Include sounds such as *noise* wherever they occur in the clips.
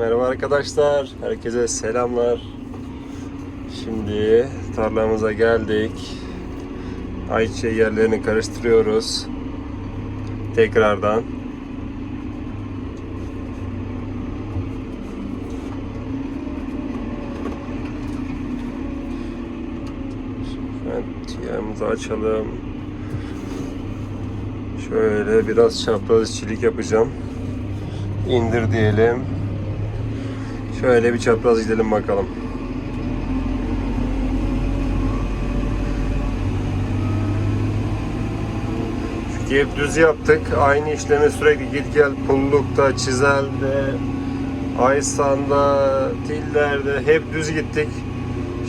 Merhaba arkadaşlar. Herkese selamlar. Şimdi tarlamıza geldik. Ayçiçeği yerlerini karıştırıyoruz. Tekrardan. Evet, yağımızı açalım. Şöyle biraz çapraz çilik yapacağım. İndir diyelim. Şöyle bir çapraz gidelim bakalım. Çünkü hep düz yaptık. Aynı işlemi sürekli git gel pullukta, çizelde, Aysan'da, Tiller'de hep düz gittik.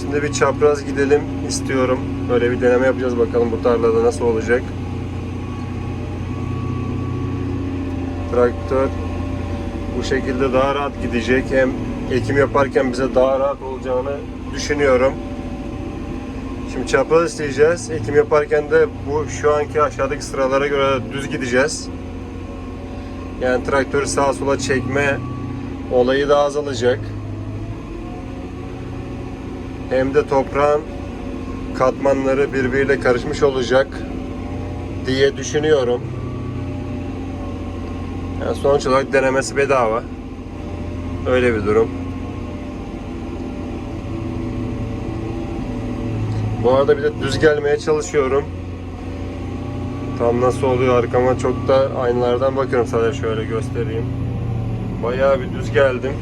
Şimdi bir çapraz gidelim istiyorum. Böyle bir deneme yapacağız bakalım bu tarlada nasıl olacak. Traktör bu şekilde daha rahat gidecek. Hem ekim yaparken bize daha rahat olacağını düşünüyorum. Şimdi çapraz isteyeceğiz. Ekim yaparken de bu şu anki aşağıdaki sıralara göre düz gideceğiz. Yani traktörü sağa sola çekme olayı da azalacak. Hem de toprağın katmanları birbiriyle karışmış olacak diye düşünüyorum. Yani sonuç olarak denemesi bedava. Öyle bir durum. Bu arada bir de düz gelmeye çalışıyorum. Tam nasıl oluyor arkama çok da aynalardan bakıyorum sadece şöyle göstereyim. Bayağı bir düz geldim.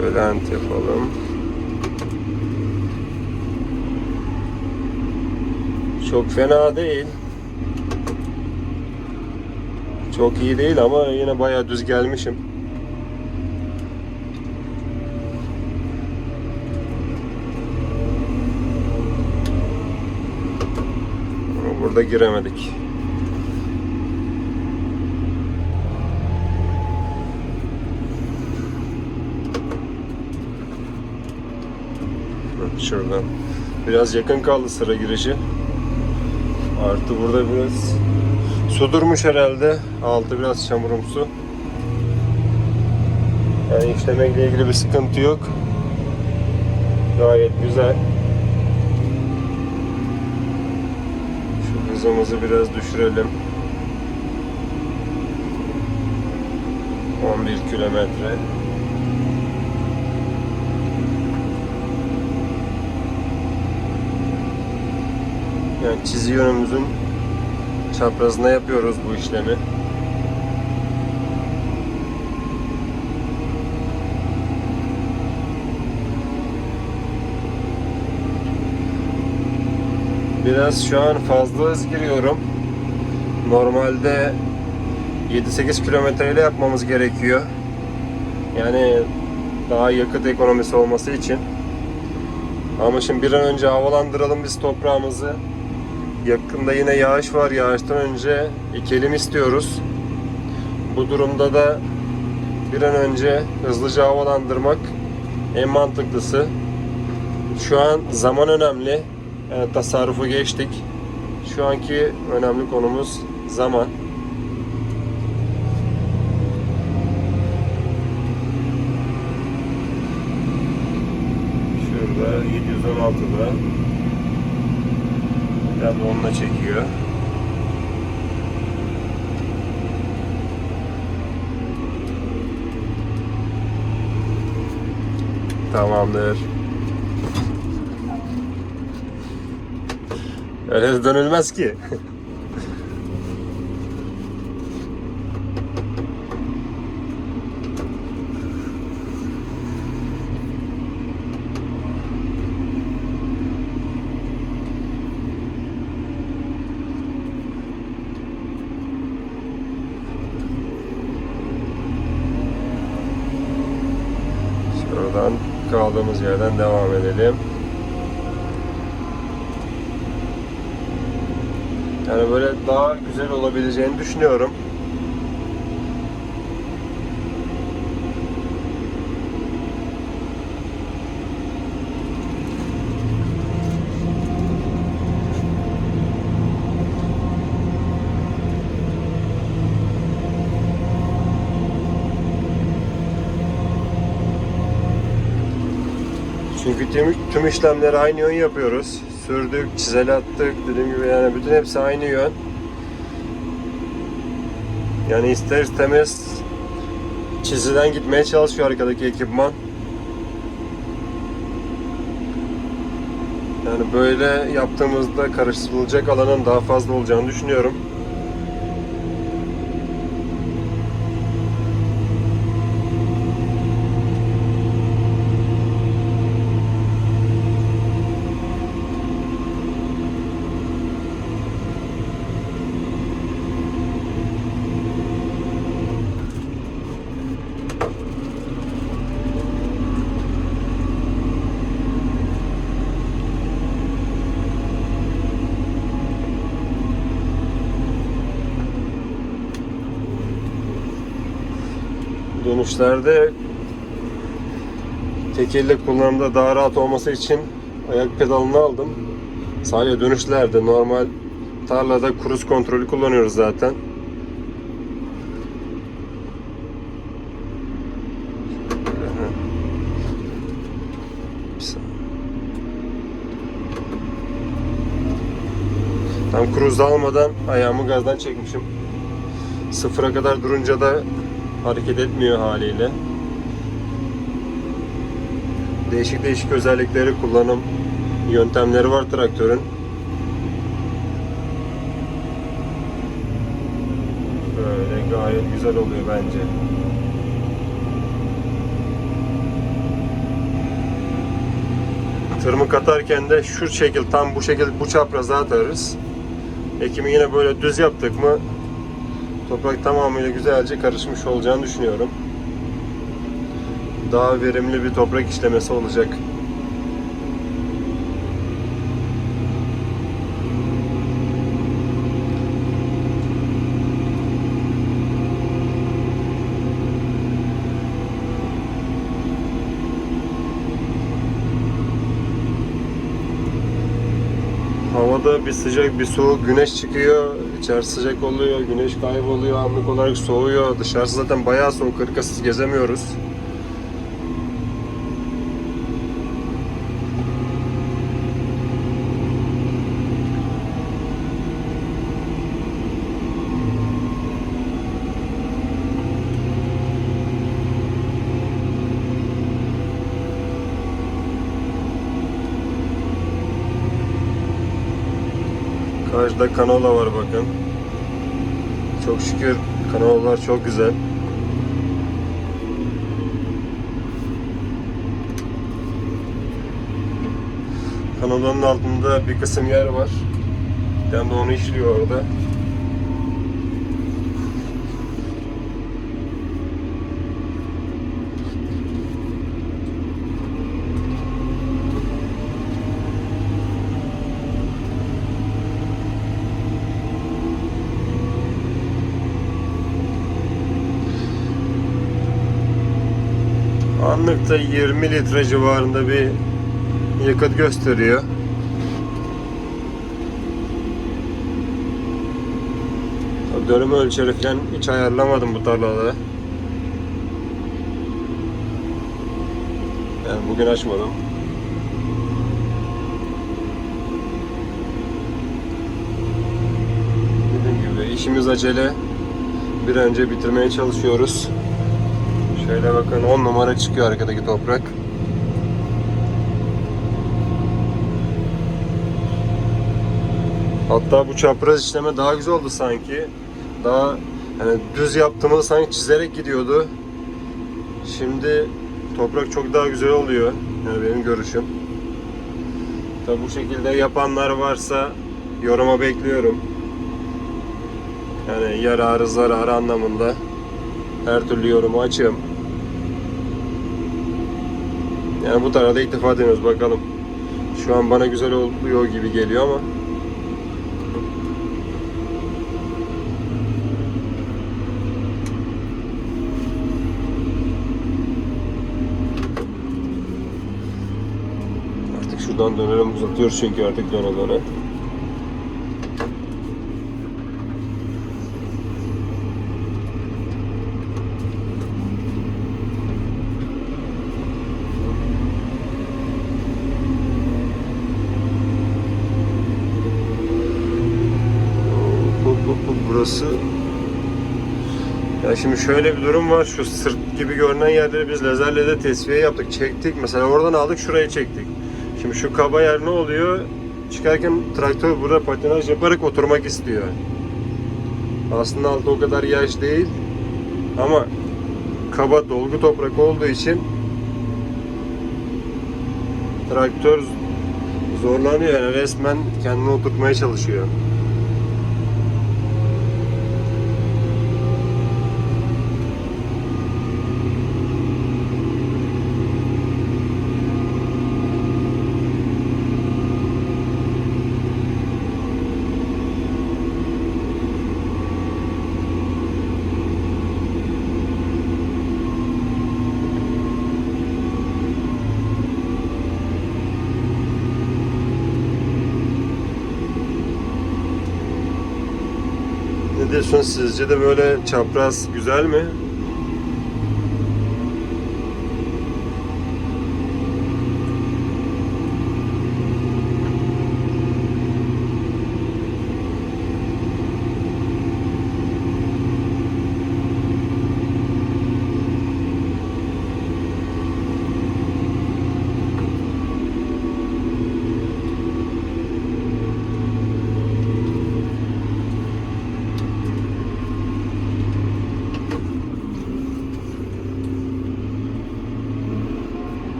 Şöyle ant yapalım. Çok fena değil. Çok iyi değil ama yine bayağı düz gelmişim. Burada giremedik. Şuradan. Biraz yakın kaldı sıra girişi. Artı burada biraz su durmuş herhalde. Altı biraz çamurumsu. Yani işlemekle ilgili bir sıkıntı yok. Gayet güzel. Şu hızımızı biraz düşürelim. 11 kilometre. Yani çizgi yönümüzün çaprazına yapıyoruz bu işlemi. Biraz şu an fazla hız giriyorum. Normalde 7-8 kilometre ile yapmamız gerekiyor. Yani daha yakıt ekonomisi olması için. Ama şimdi bir an önce havalandıralım biz toprağımızı. Yakında yine yağış var. Yağıştan önce ekelim istiyoruz. Bu durumda da bir an önce hızlıca havalandırmak en mantıklısı. Şu an zaman önemli. Yani tasarrufu geçtik. Şu anki önemli konumuz zaman. Şurada 716'da Biraz onunla çekiyor. Tamamdır. Öyle dönülmez ki. *laughs* Şuradan kaldığımız yerden devam edelim. Yani böyle daha güzel olabileceğini düşünüyorum. Çünkü tüm, tüm işlemleri aynı yön yapıyoruz. Sürdük, çizel attık, dediğim gibi yani bütün hepsi aynı yön. Yani ister istemez çiziden gitmeye çalışıyor arkadaki ekipman. Yani böyle yaptığımızda karıştırılacak alanın daha fazla olacağını düşünüyorum. Dönüşlerde tekelle kullanımda daha rahat olması için ayak pedalını aldım. Sadece dönüşlerde normal tarlada kruz kontrolü kullanıyoruz zaten. Tam kruzda almadan ayağımı gazdan çekmişim. Sıfıra kadar durunca da hareket etmiyor haliyle. Değişik değişik özellikleri kullanım yöntemleri var traktörün. Böyle gayet güzel oluyor bence. Tırmık atarken de şu şekil tam bu şekil bu çapraza atarız. Ekimi yine böyle düz yaptık mı toprak tamamıyla güzelce karışmış olacağını düşünüyorum. Daha verimli bir toprak işlemesi olacak. Havada bir sıcak bir soğuk güneş çıkıyor. İçerisi sıcak oluyor, güneş kayboluyor, anlık olarak soğuyor. Dışarısı zaten bayağı soğuk, hırkasız gezemiyoruz. Karşıda kanola var bakın. Çok şükür kanolalar çok güzel. Kanolanın altında bir kısım yer var. De onu işliyor orada. Anlıkta 20 litre civarında bir yakıt gösteriyor. Dönüm ölçeri falan hiç ayarlamadım bu tarlada. Yani bugün açmadım. Dediğim gibi işimiz acele. Bir önce bitirmeye çalışıyoruz. Şöyle bakın 10 numara çıkıyor arkadaki toprak. Hatta bu çapraz işleme daha güzel oldu sanki. Daha yani düz yaptığımızda sanki çizerek gidiyordu. Şimdi toprak çok daha güzel oluyor. Yani benim görüşüm. Tabi bu şekilde yapanlar varsa yoruma bekliyorum. Yani yararı zararı anlamında her türlü yorumu açığım. Yani bu tarafta ilk deniyoruz bakalım. Şu an bana güzel oluyor gibi geliyor ama Artık şuradan dönelim uzatıyoruz çünkü artık döne döne. bu burası. Ya şimdi şöyle bir durum var. Şu sırt gibi görünen yerleri biz lazerle de tesviye yaptık. Çektik. Mesela oradan aldık şuraya çektik. Şimdi şu kaba yer ne oluyor? Çıkarken traktör burada patinaj yaparak oturmak istiyor. Aslında altı o kadar yaş değil. Ama kaba dolgu toprak olduğu için traktör zorlanıyor yani resmen kendini oturtmaya çalışıyor. Ne sizce de böyle çapraz güzel mi?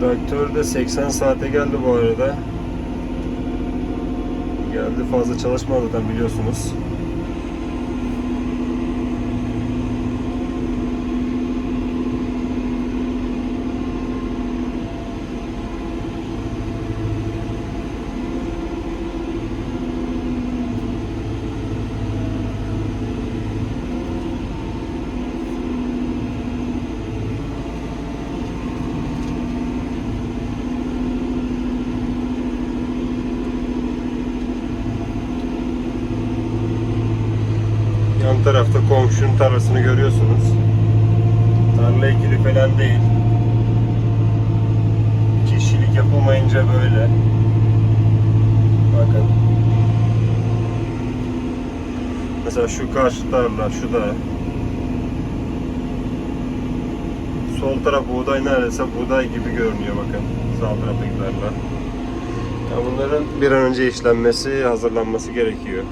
Traktör de 80 saate geldi bu arada. Geldi fazla çalışmadı zaten biliyorsunuz. Tarafta komşunun tarlasını görüyorsunuz. Tarla ekili falan değil. Kişilik yapılmayınca böyle. Bakın. Mesela şu karşı tarla, şu da. Sol taraf buğday neredeyse buğday gibi görünüyor bakın. Sağ taraftaki tarla. Ya bunların bir an önce işlenmesi, hazırlanması gerekiyor.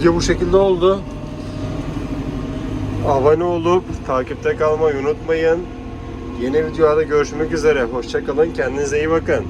Video bu şekilde oldu. Abone olup takipte kalmayı unutmayın. Yeni videolarda görüşmek üzere. Hoşçakalın. Kendinize iyi bakın.